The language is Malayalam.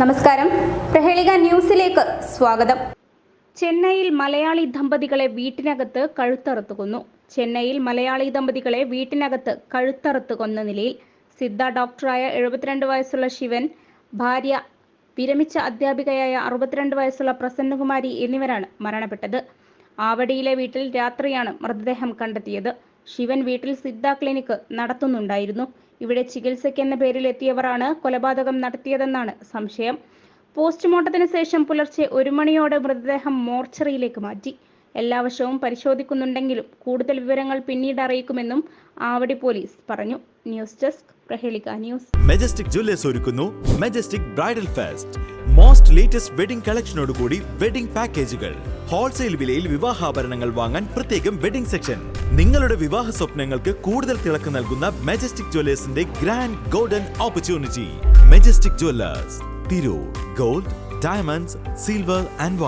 നമസ്കാരം. പ്രഹേളിക ന്യൂസിലേക്ക് സ്വാഗതം. ചെന്നൈയിൽ മലയാളി ദമ്പതികളെ വീട്ടിനകത്ത് കഴുത്തറുത്ത് കൊന്നു ചെന്നൈയിൽ മലയാളി ദമ്പതികളെ വീട്ടിനകത്ത് കഴുത്തറുത്ത് കൊന്ന നിലയിൽ സിദ്ധ ഡോക്ടറായ എഴുപത്തിരണ്ട് വയസ്സുള്ള ശിവൻ ഭാര്യ വിരമിച്ച അധ്യാപികയായ അറുപത്തിരണ്ട് വയസ്സുള്ള പ്രസന്നകുമാരി എന്നിവരാണ് മരണപ്പെട്ടത്. ആവടിയിലെ വീട്ടിൽ രാത്രിയാണ് മൃതദേഹം കണ്ടെത്തിയത്. ശിവൻ വീട്ടിൽ സിദ്ധ ക്ലിനിക്ക് നടത്തുന്നുണ്ടായിരുന്നു. ഇവിടെ ചികിത്സയ്ക്കെന്ന പേരിൽ എത്തിയവരാണ് കൊലപാതകം നടത്തിയതെന്നാണ് സംശയം. പോസ്റ്റ്മോർട്ടത്തിന് ശേഷം പുലർച്ചെ ഒരു മണിയോടെ മൃതദേഹം മോർച്ചറിയിലേക്ക് മാറ്റി. എല്ലാ വശവും പരിശോധിക്കുന്നുണ്ടെങ്കിലും കൂടുതൽ വിവരങ്ങൾ പിന്നീട് അറിയിക്കുമെന്നും ആവടി പോലീസ് പറഞ്ഞു. News desk Prahelika news. Majestic jewellers ഒരുക്കുന്നു. Majestic bridal fest most latest wedding കളക്ഷനോടുകൂടി wedding പാക്കേജുകൾ ഹോൾസെയിൽ വിലയിൽ വിവാഹാഭരണങ്ങൾ വാങ്ങാൻ പ്രത്യേകം വെഡിംഗ് സെക്ഷൻ നിങ്ങളുടെ വിവാഹ സ്വപ്നങ്ങൾക്ക് കൂടുതൽ തിളക്ക് നൽകുന്ന Majestic ജുവല്ലേഴ്സിന്റെ grand golden opportunity Majestic jewellers Tirur gold diamonds silver and